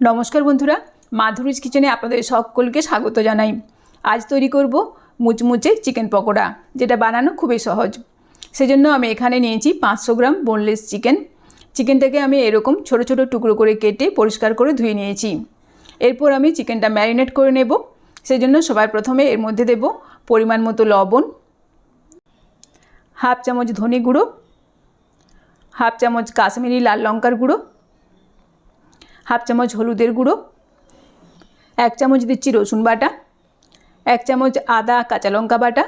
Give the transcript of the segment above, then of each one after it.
নমস্কার বন্ধুরা, মাধুরীজ কিচেনে আপনাদের সকলকে স্বাগত জানাই। আজ তৈরি করব মুচমুচে চিকেন পকোড়া, যেটা বানানো খুবই সহজ। সেজন্য আমি এখানে নিয়েছি পাঁচশো গ্রাম বোনলেস চিকেন চিকেনটাকে আমি এরকম ছোট ছোট টুকরো করে কেটে পরিষ্কার করে ধুয়ে নিয়েছি। এরপর আমি চিকেনটা ম্যারিনেট করে নেব। সেজন্য সবার প্রথমে এর মধ্যে দেব পরিমাণ মতো লবণ, হাফ চামচ ধনে গুঁড়ো, হাফ চামচ কাশ্মীরি লাল লঙ্কার গুঁড়ো হাফ চামচ হলুদের গুঁড়ো, এক চামচ দিচ্ছি রসুন বাটা, এক চামচ আদা কাঁচা লঙ্কা বাটা,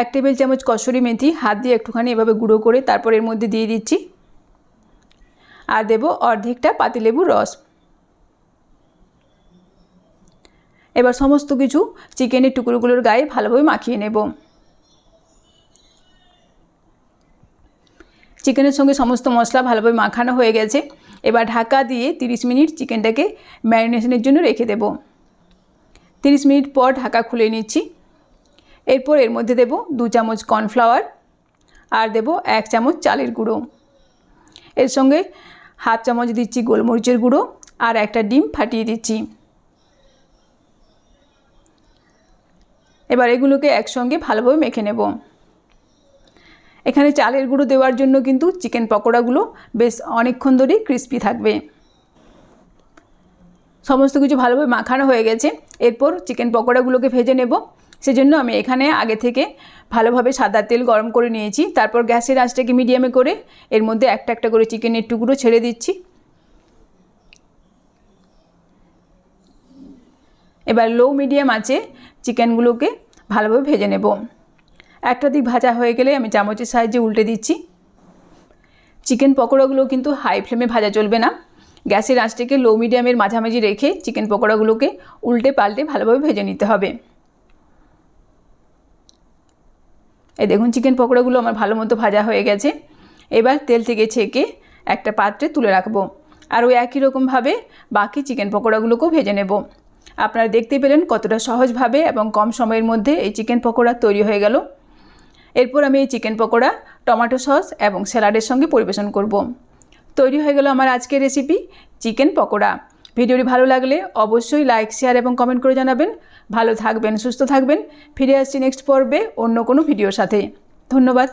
এক টেবিল চামচ কসুরি মেথি, হাত দিয়ে একটুখানি এভাবে গুঁড়ো করে তারপর এর মধ্যে দিয়ে দিচ্ছি। আর দেব অর্ধেকটা পাতিলেবুর রস। এবার সমস্ত কিছু চিকেনের টুকরোগুলোর গায়ে ভালোভাবে মাখিয়ে নেব। চিকেনের সঙ্গে সমস্ত মশলা ভালোভাবে মাখানো হয়ে গেছে। এবার ঢাকা দিয়ে 30 মিনিট চিকেনটাকে ম্যারিনেশনের জন্য রেখে দেব। 30 মিনিট পর ঢাকা খুলে নিচ্ছি। এরপর এর মধ্যে দেব দু চামচ কর্নফ্লাওয়ার আর দেব এক চামচ চালের গুঁড়ো। এর সঙ্গে হাফ চামচ দিচ্ছি গোলমরিচের গুঁড়ো আর একটা ডিম ফাটিয়ে দিচ্ছি। এবার এগুলোকে একসঙ্গে ভালোভাবে মেখে নেব। এখানে চালের গুঁড়ো দেওয়ার জন্য কিন্তু চিকেন পকোড়াগুলো বেশ অনেকক্ষণ ধরেই ক্রিস্পি থাকবে। সমস্ত কিছু ভালোভাবে মাখানো হয়ে গেছে। এরপর চিকেন পকোড়াগুলোকে ভেজে নেব। সেজন্য আমি এখানে আগে থেকে ভালোভাবে সাদা তেল গরম করে নিয়েছি। তারপর গ্যাসের আঁচটাকে মিডিয়ামে করে এর মধ্যে একটা একটা করে চিকেনের টুকরো ছেড়ে দিচ্ছি। এবার লো মিডিয়াম আছে চিকেনগুলোকে ভালোভাবে ভেজে নেব। একটা দিক ভাজা হয়ে গেলে আমি চামচের সাহায্যে উল্টে দিচ্ছি। চিকেন পকোড়াগুলো কিন্তু হাই ফ্লেমে ভাজা চলবে না। গ্যাসের আঁচটাকে লো মিডিয়ামের মাঝামাঝি রেখে চিকেন পকোড়াগুলোকে উল্টে পাল্টে ভালোভাবে ভেজে নিতে হবে। এই দেখুন, চিকেন পকোড়াগুলো আমার ভালো মতো ভাজা হয়ে গেছে। এবার তেল থেকে ছেঁকে একটা পাত্রে তুলে রাখব। আর ওই একই রকমভাবে বাকি চিকেন পকোড়াগুলোকেও ভেজে নেব। আপনারা দেখতে পেলেন কতটা সহজভাবে এবং কম সময়ের মধ্যে এই চিকেন পকোড়া তৈরি হয়ে গেল। এরপর আমি এই চিকেন পকোড়া, টমেটো সস এবং স্যালাডের সঙ্গে পরিবেশন করব। তৈরি হয়ে গেল আমার আজকের রেসিপি চিকেন পকোড়া। ভিডিওটি ভালো লাগলে অবশ্যই লাইক শেয়ার এবং কমেন্ট করে জানাবেন। ভালো থাকবেন, সুস্থ থাকবেন। ফিরে আসছি নেক্সট পর্বে অন্য কোনো ভিডিওর সাথে। ধন্যবাদ।